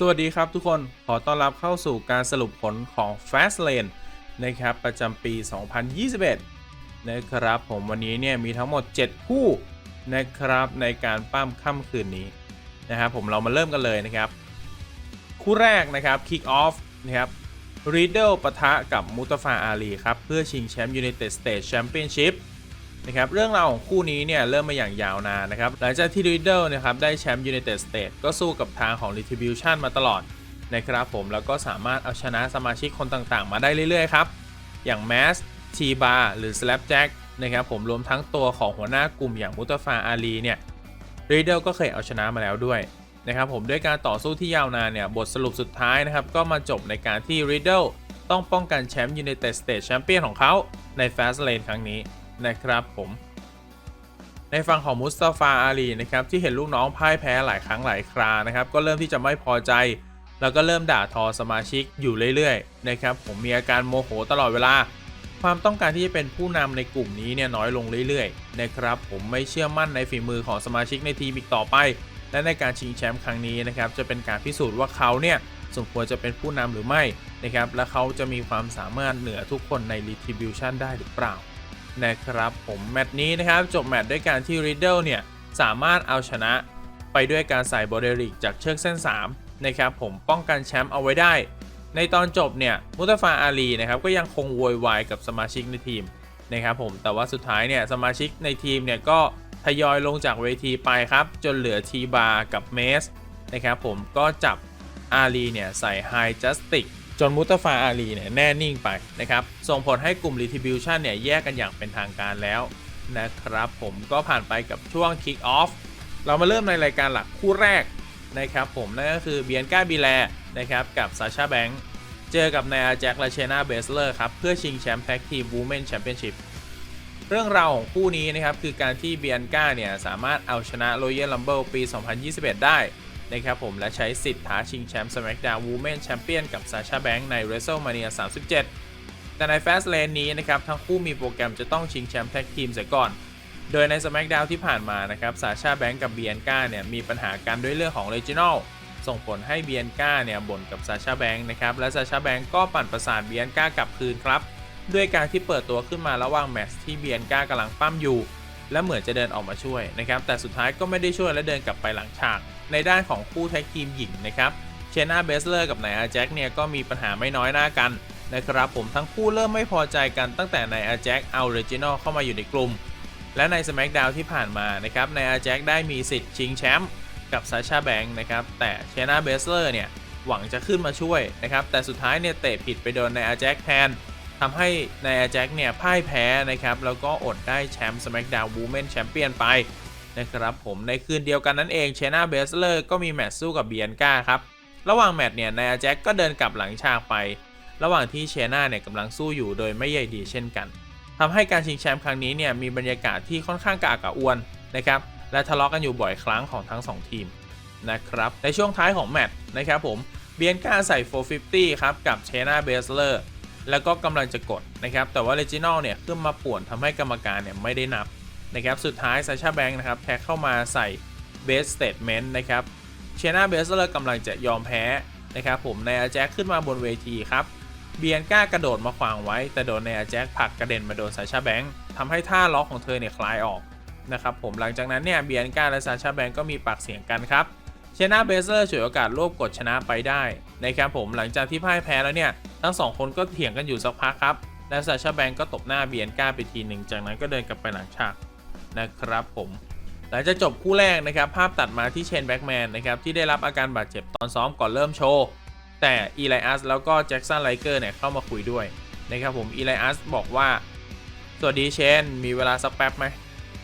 สวัสดีครับทุกคน ขอต้อนรับเข้าสู่การสรุปผลของ Fastlane นะครับ ประจำปี 2021 นะครับผมวันนี้เนี่ยมีทั้งหมด 7 คู่นะครับในการปั้มค่ำคืนนี้นะครับผมเรามาเริ่มกันเลยนะครับ คู่แรกนะครับ Kick Off นะครับรีเดลปะทะกับมุตฟาอาลีครับ เพื่อชิงแชมป์ United States Championship นะครับเรื่องราวของคู่นี้เนี่ยเริ่มมาอย่างยาวนานนะครับหลังจากที่ Riddle นะครับได้แชมป์ United States ก็สู้กับทางของ Retribution มาตลอดนะครับผมแล้วก็สามารถเอาชนะสมาชิกคนต่างๆ มาได้เรื่อยๆครับอย่าง Mass t b a r หรือ Slapjack นะครับผมรวมทั้งตัวของหัวหน้ากลุ่มอย่างมุตฟาอาลีเนี่ย Riddle ก็เคยเอาชนะมาแล้วด้วยนะครับผมด้วยการต่อสู้ที่ยาวนานเนี่ยบทสรุปสุดท้ายนะครับก็มาจบในการที่ Riddle ต้องป้องกันแชมป์ United States Champion ของเขาใน Fastlane ครั้งนี้ นะครับผมในฝั่งของมุสตาฟาอาลีนะครับที่เห็นลูกน้องพ่ายแพ้หลายครั้งหลายครานะครับก็เริ่มที่จะไม่พอใจ แล้วก็เริ่มด่าทอสมาชิกอยู่เรื่อยๆนะครับผมมีอาการโมโหตลอดเวลา ความต้องการที่จะเป็นผู้นำในกลุ่มนี้เนี่ยน้อยลงเรื่อยๆนะครับผมไม่เชื่อมั่นในฝีมือของสมาชิกในทีมอีกต่อไป และในการชิงแชมป์ครั้งนี้นะครับจะเป็นการพิสูจน์ว่าเขาเนี่ยสมควรจะเป็นผู้นำหรือไม่นะครับและเขาจะมีความสามารถเหนือทุกคนใน Retribution ได้หรือเปล่า นะครับผมแมตช์นี้นะครับจบแมตช์ด้วยการที่ Riddle เนี่ยสามารถเอาชนะไปด้วยการใส่บอเดริกจากเชือกเส้น 3 นะครับผมป้องกันแชมป์เอาไว้ได้ ในตอนจบเนี่ยมุตฟาอาลีนะครับก็ยังคงโวยวายกับสมาชิกในทีมนะครับผมแต่ว่าสุดท้ายเนี่ยสมาชิกในทีมเนี่ยก็ทยอยลงจากเวทีไปครับ จนเหลือทีบากับเมสนะครับผมก็จับอาลีเนี่ยใส่ไฮจัสติก จนมุตฟาอาลีเนี่ยแน่นิ่งไปนะครับ ส่งผลให้กลุ่ม Retribution เนี่ยแยกกันอย่างเป็นทางการแล้วนะครับผมก็ผ่านไปกับช่วง Kick Off เรามาเริ่มในรายการหลักคู่แรกนะครับผมนั่นก็คือเบียนก้าบีแลนะครับกับซาชาแบงค์เจอกับนายอาแจ็คและเชนาเบสเลอร์ครับ เพื่อชิงแชมป์แท็กทีม Women Championship เรื่องราวของคู่นี้นะครับ คือการที่เบียนก้าเนี่ย สามารถเอาชนะ Royal Rumble ปี 2021 ได้ นะครับผมและใช้สิทธิ์ท้าชิงแชมป์ SmackDown Women Champion กับ Sasha Banks ใน WrestleMania 37 แต่ใน Fastlane นี้นะครับทั้งคู่มีโปรแกรมจะต้องชิงแชมป์แท็กทีมเสียก่อน โดยใน SmackDown ที่ผ่านมานะครับ Sasha Banks กับเบียนก้าเนี่ยมีปัญหากันด้วยเรื่องของ Regional ส่งผลให้เบียนก้าเนี่ยบ่นกับ Sasha Banks นะครับและ Sasha Banks ก็ปั่นประสาทเบียนก้ากลับคืนครับด้วยการที่เปิดตัวขึ้นมาระหว่างแมตช์ที่เบียนก้ากำลังปั้มอยู่ และเหมือนจะเดินออกมาช่วยนะครับ แต่สุดท้ายก็ไม่ได้ช่วยและเดินกลับไปหลังฉาก ในด้านของคู่แท็กทีมหญิงนะครับเชนาเบสเลอร์กับนายอาแจ็คเนี่ยก็มีปัญหาไม่น้อยหน้ากันนะครับผมทั้งคู่เริ่มไม่พอใจกันตั้งแต่นายอาแจ็คเอาเรจินอลเข้ามาอยู่ในกลุ่ม และใน SmackDown ที่ผ่านมานะครับนายอาแจ็คได้มีสิทธิ์ชิงแชมป์กับซาชาแบงค์นะครับแต่เชนาเบสเลอร์เนี่ยหวังจะขึ้นมาช่วยนะครับแต่สุดท้ายเนี่ยเตะผิดไปโดนนายอาแจ็คแทนทำให้นายอาแจ็คเนี่ยพ่ายแพ้นะครับแล้วก็อดได้แชมป์ SmackDown Women Champion ไป นะครับผมในคืนเดียวกันนั่นเองเชนาเบสเลอร์ก็มีแมตช์สู้กับเบียนก้าครับระหว่างแมตช์เนี่ยนายอาแจ็คก็เดินกลับหลังฉากไป ระหว่างที่เชนาเนี่ยกำลังสู้อยู่โดยไม่ใยดีเช่นกันทำให้การชิงแชมป์ครั้งนี้เนี่ยมีบรรยากาศที่ค่อนข้างกระอักกระอ่วนนะครับและทะเลาะกันอยู่บ่อยครั้งของทั้งสองทีมนะครับในช่วงท้ายของแมตช์นะครับผมเบียนก้าใส่ 450 ครับ กับเชนาเบสเลอร์แล้วก็กำลังจะกดนะครับ แต่ว่า r รจิ n อลเนี่ย ขึ้นมาป่วนทำให้กรรมการเนี่ย ไม่ได้นับ นะครับสุดท้ายซาชาแบงค์นะครับแท็กเข้ามาใส่เบสสเต t เมนต์นะครับเชนาเบสเลอร์กำลังจะยอมแพ้นะครับผมในอาแจ็คขึ้นมาบนเวทีครับเบียนก้ากระโดดมาขวางไว้ แต่โดนในอาแจ็คผลักกระเด็นมาโดนซาชาแบงค์ทำให้ท่าล็อกของเธอเนี่ยคลายออกนะครับผมหลังจากนั้นเนี่ยเบียนก้าและซาชาแบงค์ก็มีปากเสียงกันครับเชนาเบสเลอร์ฉวยโอกาสรวบกดชนะไปได้นะครับผมหลังจากที่พ่ายแพ้แล้วเนี่ยทั้งสองคนก็เถียงกันอยู่สักพักครับและซาชาแบงก์ก็ตบหน้าเบียนก้าไปทีหนึ่งจากนั้นก็เดินกลับไปหลังฉาก นะครับผมหลังจากจบคู่แรกนะครับ ภาพตัดมาที่เชนแบ็กแมนนะครับ ที่ได้รับอาการบาดเจ็บตอนซ้อมก่อนเริ่มโชว์ แต่อีไลอัสแล้วก็แจ็คสันไลเกอร์เนี่ยเข้ามาคุยด้วยนะครับผมอีไลอัสบอกว่า สวัสดีเชน มีเวลาสักแป๊บไหม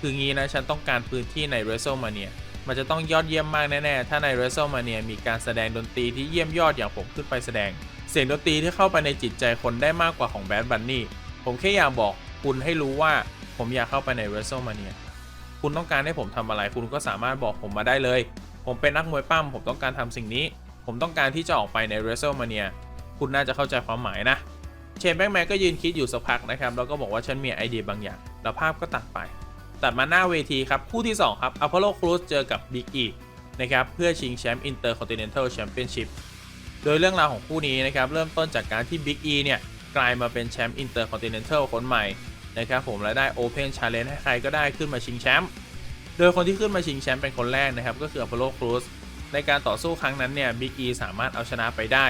คืองี้นะ ฉันต้องการพื้นที่ใน WrestleMania มันจะต้องยอดเยี่ยมมากแน่ ๆ ถ้าใน WrestleMania มีการแสดงดนตรีที่เยี่ยมยอดอย่างผมขึ้นไปแสดง เสียงดนตรีที่เข้าไปในจิตใจคนได้มากกว่าของแบดบันนี่ผมแค่อยากบอกคุณให้รู้ว่า ผมอยากเข้าไปใน WrestleMania คุณต้องการให้ผมทำอะไร คุณก็สามารถบอกผมมาได้เลย ผมเป็นนักมวยปั้มผมต้องการทำสิ่งนี้ ผมต้องการที่จะออกไปใน WrestleMania คุณน่าจะเข้าใจความหมายนะเชนแบ็กแมนก็ยืนคิดอยู่สักพักนะครับแล้วก็บอกว่าฉันมีไอเดียบางอย่าง แล้วภาพก็ตัดไป ตัดมาหน้าเวทีครับ คู่ที่ 2 ครับอพอลโลครูซเจอกับบิ๊กอีนะครับเพื่อชิงแชมป์ Intercontinental Championship โดยเรื่องราวของคู่นี้นะครับเริ่มต้นจากการที่ Big E เนี่ยกลายมาเป็นแชมป์ Intercontinental คนใหม่ นะครับผมและได้ Open Challenge ให้ใครก็ได้ขึ้นมาชิงแชมป์โดยคนที่ขึ้นมาชิงแชมป์เป็นคนแรกนะครับ ก็คือ Apollo Crews ในการต่อสู้ครั้งนั้นเนี่ย Big E สามารถเอาชนะไปได้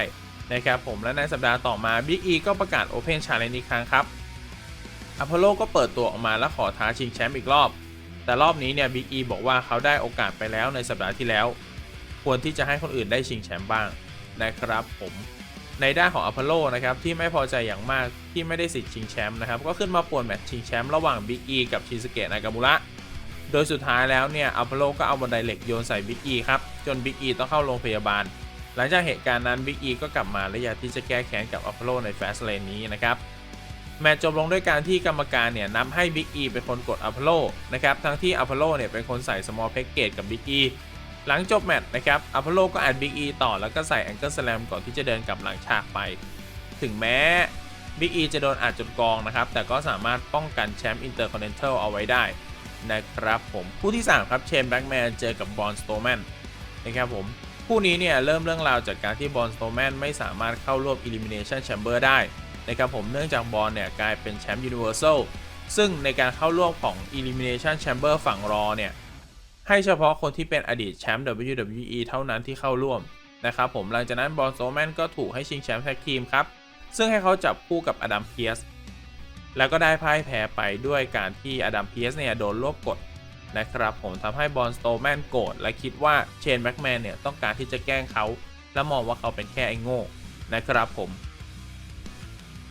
นะครับผมและในสัปดาห์ต่อมา Big E ก็ประกาศ Open Challenge อีกครั้งครับ Apollo ก็เปิดตัวออกมาและขอท้าชิงแชมป์อีกรอบ แต่รอบนี้เนี่ย Big E บอกว่าเขาได้โอกาสไปแล้วในสัปดาห์ที่แล้ว ควรที่จะให้คนอื่นได้ชิงแชมป์บ้างนะครับผม ในด้านของอพอลโลนะครับที่ไม่พอใจอย่างมากที่ไม่ได้สิทธิ์ชิงแชมป์นะครับก็ขึ้นมาป่วนแมตช์ชิงแชมป์ระหว่างบิ๊กอีกับชินสเกะนากามุระโดยสุดท้ายแล้วเนี่ยอพอลโลก็เอาบันไดเหล็กโยนใส่บิ๊กอีครับจนบิ๊กอีต้องเข้าโรงพยาบาล หลังจากเหตุการณ์นั้นบิ๊กอีก็กลับมาและอยากที่จะแก้แค้นกับอพอลโลในแฟสเลนนี้นะครับแมตช์จบลงด้วยการที่กรรมการเนี่ยนับให้บิ๊กอีเป็นคนกดอพอลโลนะครับทั้งที่อพอลโลเนี่ยเป็นคนใส่สมอลแพ็กเกจกับบิ๊กอี หลังจบแมตช์นะครับอัพอลโลก็อัดบิ๊กอีต่อแล้วก็ใส่แองเกิลสแลมก่อนที่จะเดินกลับหลังฉากไป ถึงแม้บิ๊กอีจะโดนอัดจนกองนะครับ แต่ก็สามารถป้องกันแชมป์อินเตอร์คอนเนนทัลเอาไว้ได้นะครับผมคู่ที่ 3 ครับเชนแบ็กแมนเจอกับบอลสโตแมนนะครับผมคู่นี้เนี่ยเริ่มเรื่องราวจากการที่บอลสโตแมนไม่สามารถเข้าร่วม Elimination Chamber ได้นะครับผมเนื่องจากบอลเนี่ยกลายเป็นแชมป์ยูนิเวอร์แซลซึ่งในการเข้าร่วมของ Elimination Chamber ฝั่งรอเนี่ย ให้เฉพาะคนที่เป็นอดีตแชมป์ WWE เท่านั้นที่เข้าร่วมนะครับผมหลังจากนั้นบอลโซแมนก็ถูกให้ชิงแชมป์แท็กทีมครับ ซึ่งให้เขาจับคู่กับอดัมเพียสแล้วก็ได้พ่ายแพ้ไปด้วยการที่อดัมเพียสเนี่ยโดนรวบกดนะครับผมทำให้บอลสโตแมนโกรธและคิดว่าเชนแบ็กแมนเนี่ยต้องการที่จะแกล้งเขาและมองว่าเขาเป็นแค่ไอ้โง่นะครับผม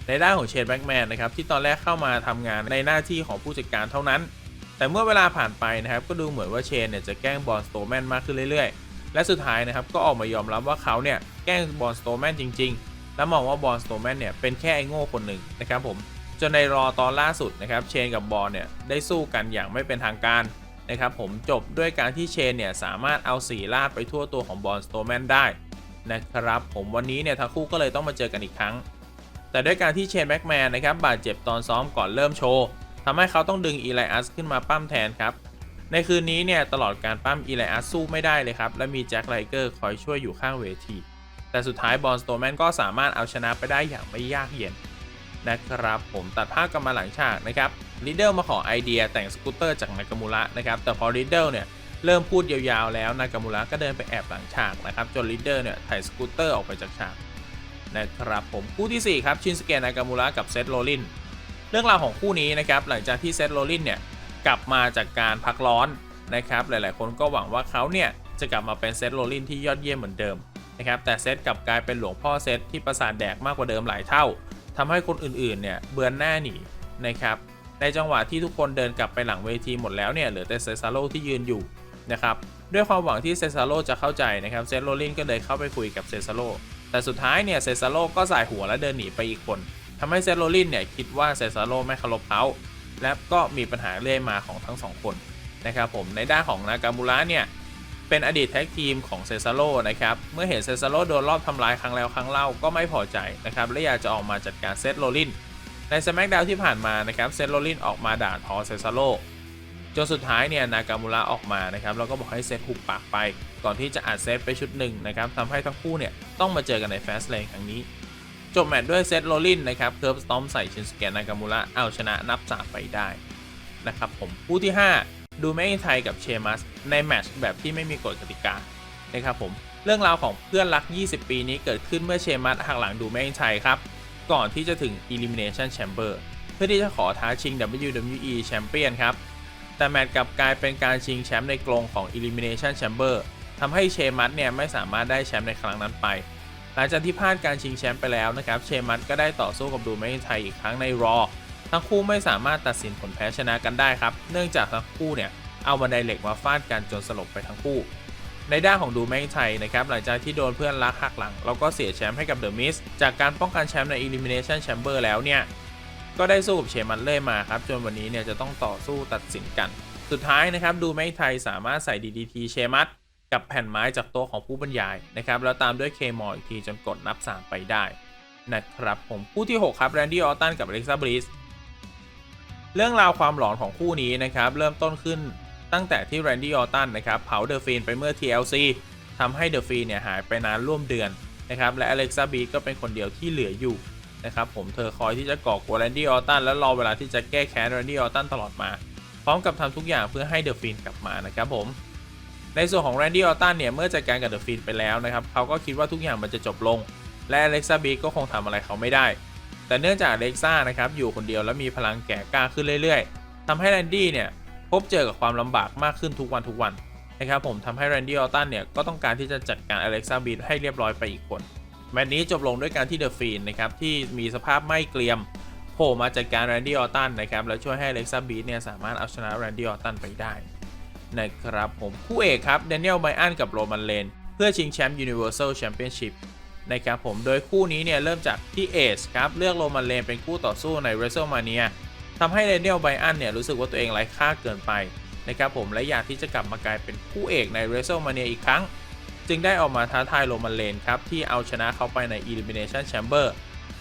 ในด้านของเชนแบ็กแมนนะครับที่ตอนแรกเข้ามาทำงานในหน้าที่ของผู้จัดการเท่านั้น แต่เมื่อเวลาผ่านไปนะครับก็ดูเหมือนว่าเชนเนี่ยจะแกล้งบอลสโตแมนมากขึ้นเรื่อยๆ และสุดท้ายนะครับก็ออกมายอมรับว่าเขาเนี่ยแกล้งบอลสโตแมนจริงๆ และมองว่าบอลสโตแมนเนี่ยเป็นแค่ไอ้โง่คนหนึ่งนะครับผมจนในรอตอนล่าสุดนะครับเชนกับบอลเนี่ยได้สู้กันอย่างไม่เป็นทางการนะครับผมจบด้วยการที่เชนเนี่ยสามารถเอาสีลาดไปทั่วตัวของบอลสโตแมนได้นะครับผมวันนี้เนี่ยทั้งคู่ก็เลยต้องมาเจอกันอีกครั้ง แต่ด้วยการที่เชนแบ็กแมนนะครับบาดเจ็บตอนซ้อมก่อนเริ่มโชว์ ทำให้เขาต้องดึงอีไลอัสขึ้นมาปั้มแทนครับ ในคืนนี้เนี่ยตลอดการปั้มอีไลอัสสู้ไม่ได้เลยครับ และมีแจ็คไลเกอร์คอยช่วยอยู่ข้างเวที แต่สุดท้ายบอลสโตแมนก็สามารถเอาชนะไปได้อย่างไม่ยากเย็นนะครับผมตัดภาพกลับมาหลังฉากนะครับลิดเดิลมาขอไอเดียแต่งสกูตเตอร์จากนากามูระนะครับแต่พอลิดเดิลเนี่ยเริ่มพูดยาวๆแล้วนากามูระก็เดินไปแอบหลังฉากนะครับจนลิดเดิลเนี่ยถ่ายสกูตเตอร์ออกไปจากฉากนะครับผมคู่ที่ 4 ครับชินสเกะนากามูระกับเซธโรลิน เรื่องราวของคู่นี้นะครับหลังจากที่เซธโรลินเนี่ยกลับมาจากการพักร้อนนะครับหลายๆ คนก็หวังว่าเขาเนี่ยจะกลับมาเป็นเซธโรลินที่ยอดเยี่ยมเหมือนเดิมนะครับแต่เซธกลับกลายเป็นหลวงพ่อเซธที่ประสาทแดกมากกว่าเดิมหลายเท่าทำให้คนอื่นๆเนี่ยเบือนหน้าหนีนะครับในจังหวะที่ทุกคนเดินกลับไปหลังเวทีหมดแล้วเนี่ยเหลือแต่เซซาโลที่ยืนอยู่นะครับด้วยความหวังที่เซซาโลจะเข้าใจนะครับเซธโรลินก็เลยเข้าไปคุยกับเซซาโลแต่สุดท้ายเนี่ยเซซาโลก็สายหัวและเดินหนีไปอีกคน ทำให้เซโรลินเนี่ยคิดว่าเซซาโลไม่เคารพเขาและก็มีปัญหาเรื่อยมาของทั้งสองคนนะครับผมในด้านของนากามูระเนี่ยเป็นอดีตแท็กทีมของเซซาโลนะครับเมื่อเห็นเซซาโลโดนรอบทำลายครั้งแล้วครั้งเล่าก็ไม่พอใจนะครับและอยากจะออกมาจัดการเซธโรลินในสมักดาวที่ผ่านมานะครับเซธโรลินออกมาด่าทอเซซาโลจนสุดท้ายเนี่ยนากามูระออกมานะครับแล้วก็บอกให้เซธหุบปากไป ก่อนที่จะอัดเซธไปชุดหนึ่งนะครับทำให้ทั้งคู่เนี่ยต้องมาเจอกันในแฟสเลนครั้งนี้ จบแมตช์ด้วยเซธโรลินนะครับเคิร์ฟสตอมใส่ชินสเกะนากามูระเอาชนะนับ3ไปได้นะครับผมคู่ที่ 5 ดูไม่ไทยกับเชมัสในแมตช์แบบที่ไม่มีกฎกติกานะครับผมเรื่องราวของเพื่อนรัก 20 ปีนี้เกิดขึ้นเมื่อเชมัสหักหลังดูไม่ไทยครับ ก่อนที่จะถึง Elimination Chamber เพื่อที่จะขอท้าชิง WWE Champion ครับ แต่แมตช์กลับกลายเป็นการชิงแชมป์ในกรงของ Elimination Chamber ทำให้เชมัสเนี่ยไม่สามารถได้แชมป์ในครั้งนั้นไป หลังจากที่พลาดการชิงแชมป์ไปแล้วนะครับ เชมัสก็ได้ต่อสู้กับดูไม่ไทยอีกครั้งในรอ ทั้งคู่ไม่สามารถตัดสินผลแพ้ชนะกันได้ครับ เนื่องจากทั้งคู่เนี่ยเอาบันไดเหล็กมาฟาดกันจนสลบไปทั้งคู่ ในด้านของดูไม่ไทยนะครับหลังจากที่โดนเพื่อนรักหักหลัง แล้วก็เสียแชมป์ให้กับเดอะมิสจากการป้องกันแชมป์ใน Elimination Chamber แล้วเนี่ยก็ได้สู้กับเชมัสเล่ยมาครับจนวันนี้เนี่ยจะต้องต่อสู้ตัดสินกัน สุดท้ายนะครับดูไม่ไทยสามารถใส่ DDT เชมัส กับแผ่นไม้จากโต๊ะของผู้บรรยายนะครับแล้วตามด้วยเคมออีกทีจนกดนับ 3 ไปได้นะครับผมคู่ที่ 6 ครับแรนดี้ออตตันกับอเล็กซ่าบริสเรื่องราวความหลอนของคู่นี้นะครับเริ่มต้นขึ้นตั้งแต่ที่แรนดี้ออตตันนะครับเผาเดอะฟีนไปเมื่อ TLC ทำให้เดอะฟีนเนี่ยหายไปนานร่วมเดือนนะครับและอเล็กซ่าบีก็เป็นคนเดียวที่เหลืออยู่นะครับผมเธอคอยที่จะก่อกวนแรนดี้ออตตันและรอเวลาที่จะแก้แค้นแรนดี้ออตตันตลอดมา พร้อมกับทำทุกอย่างเพื่อให้เดอะฟีนกลับมานะครับผม ในส่วนของแรนดี้ออตตันเนี่ย เมื่อจัดการกับเดอะฟีนไปแล้วนะครับ เขาก็คิดว่าทุกอย่างมันจะจบลง และอเล็กซ่าบีก็คงทำอะไรเขาไม่ได้ แต่เนื่องจากอเล็กซ่านะครับ อยู่คนเดียวและมีพลังแก่กล้าขึ้นเรื่อยๆทำให้แรนดี้เนี่ย พบเจอกับความลำบากมากขึ้นทุกวันทุกวันนะครับผมทำให้แรนดี้ออตตันเนี่ยก็ต้องการที่จะจัดการอเล็กซ่าบีให้เรียบร้อยไปอีกคนแมตช์นี้จบลงด้วยการที่เดอะฟีนนะครับที่มีสภาพไม่เกรียมโผล่มาจัดการแรนดี้ออตตันนะครับแล้วช่วยให้อเล็กซ่าบีเนี่ยสามารถเอาชนะแรนดี้ออตันไปได้ นะครับผมคู่เอกครับเดน i น l ลไบอันกับโรมันเลนเพื่อชิงแชมป์ Universal Championship นะครับผมโดยคู่นี้เนี่ยเริ่มจากที่เอชครับเลือกโรมันเลนเป็นคู่ต่อสู้ใน WrestleMania ทำให้เดน i น l ลไบอันเนี่ยรู้สึกว่าตัวเองไร้ค่าเกินไปนะครับผมและอยากที่จะกลับมากลายเป็นคู่เอกใน WrestleMania อีกครั้ง จึงได้ออกมาท้าทายโรมันเลนครับที่เอาชนะเขาไปใน Elimination Chamber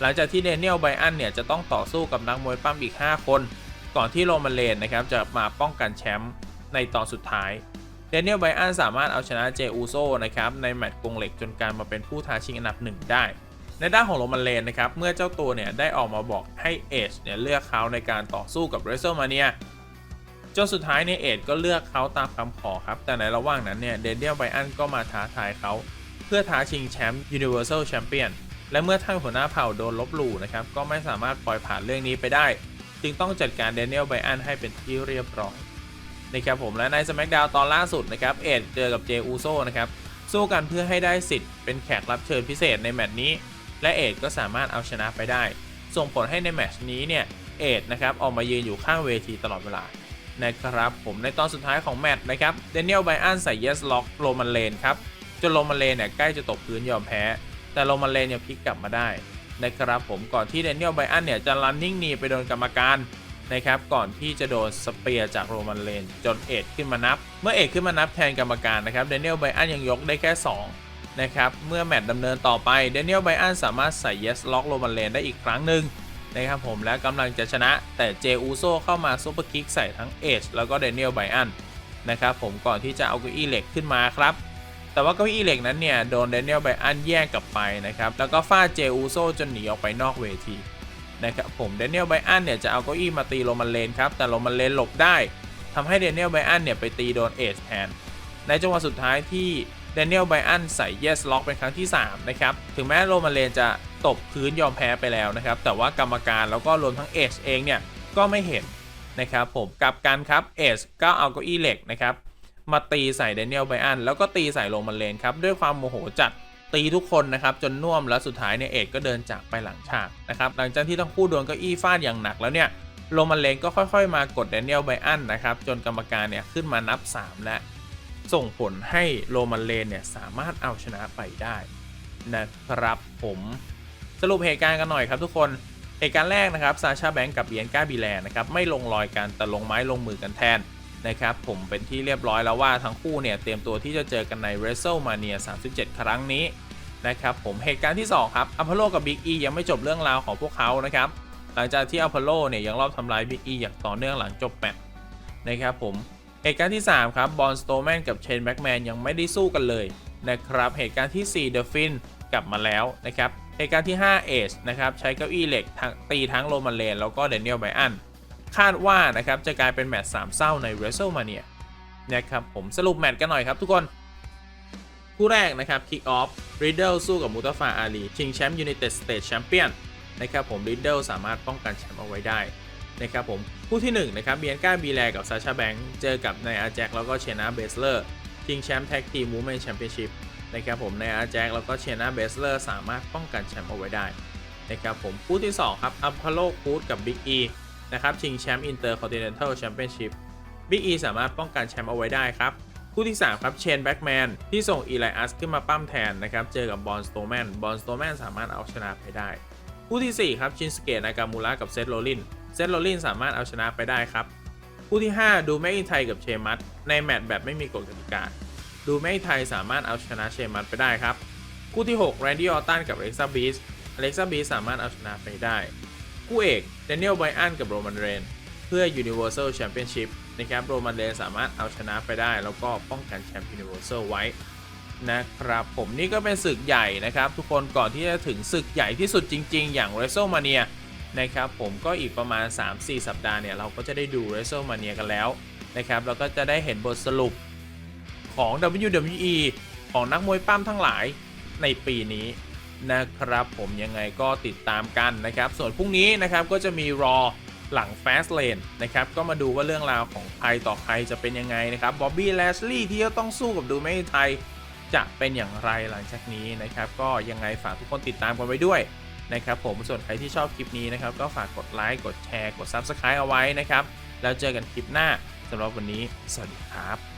หลังจากที่เดน i น l ลไบอันเนี่ยจะต้องต่อสู้กับนักมวยปั้มอีก 5 คน ก่อนที่โรมันเลนนะครับจะมาป้องกันแชมป์ ในตอนสุดท้ายเดน i น l ลไบอันสามารถเอาชนะเจอูโซนะครับในแมตช์กรงเหล็กจนการมาเป็นผู้ท้าชิงอันดับหนึ่งได้ ในด้านของโรมันเลนนะครับเมื่อเจ้าตัวเนี่ยได้ออกมาบอกให้เอชเนี่ยเลือกเขาในการต่อสู้กับเรเซ l มาเนียจนสุดท้ายเนี่ยเอชก็เลือกเขาตามคำขอครับ แต่ในระหว่างนั้นเนี่ยเดน i น l ลไบอันก็มาท้าทายเขาเพื่อท้าชิงแชมป์ Universal Champion และเมื่อท่านหัวหน้าเผ่าโดนลบหลู่นะครับก็ไม่สามารถปล่อยผ่านเรื่องนี้ไปได้ จึงต้องจัดการเดน i น l ลไบอันให้เป็นที่เรียบร้อย นะครับผมและใน SmackDown ตอนล่าสุดนะครับเอ็ดเจอกับเจอูโซนะครับสู้กันเพื่อให้ได้สิทธิ์เป็นแขกรับเชิญพิเศษในแมตช์นี้ และเอ็ดก็สามารถเอาชนะไปได้ ส่งผลให้ในแมตช์นี้เนี่ยเอ็ดนะครับออกมายืนอยู่ข้างเวทีตลอดเวลานะครับผมในตอนสุดท้ายของแมตช์นะครับเดน i น l ลไบอันใส่ yes lock โรมันเลนครับจนโรมันเลนเนี่ยใกล้จะตกพื้นยอมแพ้ แต่โรมันเลนยังพลิกกลับมาได้นะครับผมก่อนที่เดน i น l ลไบอันเนี่ยจะ running knee ไปโดนกรรมการ นะครับก่อนที่จะโดนสเปียร์จากโรมันเลนจนเอ็ดขึ้นมานับ เมื่อเอ็ดขึ้นมานับแทนกรรมการนะครับเดน i น l ลไบอันยังยกได้แค่ 2 นะครับ เมื่อแมตช์ดำเนินต่อไปเดน i น l ลไบอันสามารถใส่ yes lock โรมันเลนได้อีกครั้งหนึ่งนะครับผมและกำลังจะชนะแต่เจอูโซเข้ามาซุปเปอร์คิกใส่ทั้งเอชแล้วก็เดน i น l ลไบอันนะครับผมก่อนที่จะเอาเก้าอี้เหล็กขึ้นมาครับแต่ว่าเก้าอี้เหล็กนั้นเนี่ยโดนเดน i น l ลไบอันแย่งกลับไปนะครับแล้วก็ฟาดเจอูโซจนหนีออกไปนอกเวที นะครับผมเดน i น l ลไบอันเนี่ยจะเอาเก้าอี้มาตีโรมันเลนครับ แต่โรมันเลนหลบได้ทำให้เดน i น l ลไบอันเนี่ยไปตีโดนเอชแทนในจังหวะสุดท้ายที่เดน i น l ลไบอันใส่ yes lock เป็นครั้งที่ 3 นะครับ ถึงแม้โรมันเลนจะตกพื้นยอมแพ้ไปแล้วนะครับ แต่ว่ากรรมการแล้วก็รวมทั้งเอชเองเนี่ย ก็ไม่เห็นนะครับผมกลับกันครับเอชก็เอาเก้าอี้เหล็กนะครับ มาตีใส่เดน i น l ลไบอันแล้วก็ตีใส่โรมันเลนครับ ด้วยความโมโหจัด ตีทุกคนนะครับจนน่วมแล้วสุดท้ายเนี่ยเอกก็เดินจากไปหลังฉากนะครับหลังจากที่ทั้งคู่โดนเก้าอี้ฟาดอย่างหนักแล้วเนี่ยโรมันเลนก็ค่อยๆ มากดแดเนียลไบอันนะครับจนกรรมการเนี่ยขึ้นมานับ 3 และส่งผลให้โรมันเลนเนี่ยสามารถเอาชนะไปได้นะครับผมสรุปเหตุการณ์กันหน่อยครับทุกคนเหตุการณ์แรกนะครับซาชาแบงก์กับเบียนก้าบีแลนะครับไม่ลงรอยกันแต่ลงไม้ลงมือกันแทน นะครับผมเป็นที่เรียบร้อยแล้วว่าทั้งคู่เนี่ยเตรียมตัวที่จะเจอกันใน WrestleMania 37 ครั้งนี้นะครับผมเหตุการณ์ที่ 2 ครับอัพโลกับบิ๊กอียังไม่จบเรื่องราวของพวกเขานะครับหลังจากที่อัพโลเนี่ยยังรอบทำลายบิ๊กอีอย่างต่อเนื่องหลังจบแมตช์นะครับผมเหตุการณ์ที่ 3 ครับบอลสโตแมนกับเชนแบ็กแมนยังไม่ได้สู้กันเลยนะครับเหตุการณ์ที่ 4 เดอะฟินกลับมาแล้วนะครับเหตุการณ์ที่5เอชนะครับใช้เก้าอี้เหล็กตีทั้งโรมันเลนแล้วก็เดน i น l ลไบอัน คาดว่านะครับจะกลายเป็นแมตช์สามเศร้าใน WrestleMania นะครับผมสรุปแมตช์กันหน่อยครับทุกคน คู่แรกนะครับ Kick Off Riddle สู้กับมูตาฟาอาลีชิงแชมป์ United States Champion นะครับผม Riddle สามารถป้องกันแชมป์เอาไว้ได้นะครับผมคู่ที่1นะครับเบียนก้าบีแลกับซาชาแบงค์เจอกับนายอาแจ็คแล้วก็เชนาเบสเลอร์ชิงแชมป์แท็กทีมมูเมนแชมเปี้ยนชิพนะครับผมนายอาแจ็คแล้วก็เชนาเบสเลอร์สามารถป้องกันแชมป์เอาไว้ได้นะครับผมคู่ที่2ครับอัพพอลโลคูดกับบิ๊กอี นะครับชิงแชมป์อินเตอร์คอนติเนนทัลแชมเปี้ยนชิพบิ๊กอีสามารถป้องกันแชมป์เอาไว้ได้ครับ คู่ที่ 3 ครับเชนแบ็กแมนที่ส่งอีไลอัสขึ้นมาปั้มแทนนะครับ เจอกับบอลสโตแมนบอลสโตแมนสามารถเอาชนะไปได้ คู่ที่ 4 ครับชินสเกตนากามูระกับเซธโรลินเซธโรลินสามารถเอาชนะไปได้ครับคู่ที่ 5 ดูแมกอินไทยกับเชมัสในแมตช์แบบไม่มีกฎกติกาดูแมกอินไทยสามารถเอาชนะเชมัสไปได้ครับ คู่ที่ 6 แรนดี้ออตตันกับอเล็กซ่าบีสอเล็กซ่าบีสสามารถเอาชนะไปได้ คู่เอกเดน i น l ลไบอันกับโรมันเรนเพื่อ Universal Championship นะครับโรมันเรนสามารถเอาชนะไปได้ แล้วก็ป้องกันแชมป์ Universal ไว้นะครับผมนี่ก็เป็นศึกใหญ่นะครับ ทุกคนก่อนที่จะถึงศึกใหญ่ที่สุดจริง ๆ อย่าง WrestleMania นะครับผมก็อีกประมาณ 3-4 สัปดาห์เนี่ยเราก็จะได้ดู WrestleMania กันแล้วนะครับเราก็จะได้เห็นบทสรุปของ WWE ของนักมวยปั้มทั้งหลายในปีนี้ นะครับผมยังไงก็ติดตามกันนะครับ ส่วนพรุ่งนี้นะครับก็จะมีรอหลัง Fast Lane นะครับก็มาดูว่าเรื่องราวของใครต่อใครจะเป็นยังไงนะครับบ๊อบบี้แลชลีย์ที่จะต้องสู้กับดูไม่ไทยจะเป็นอย่างไรหลังจากนี้นะครับ ก็ยังไงฝากทุกคนติดตามกันไว้ด้วยนะครับผมส่วนใครที่ชอบคลิปนี้นะครับ ก็ฝากกดไลค์กดแชร์กด Subscribe เอาไว้นะครับ แล้วเจอกันคลิปหน้าสำหรับวันนี้ สวัสดีครับ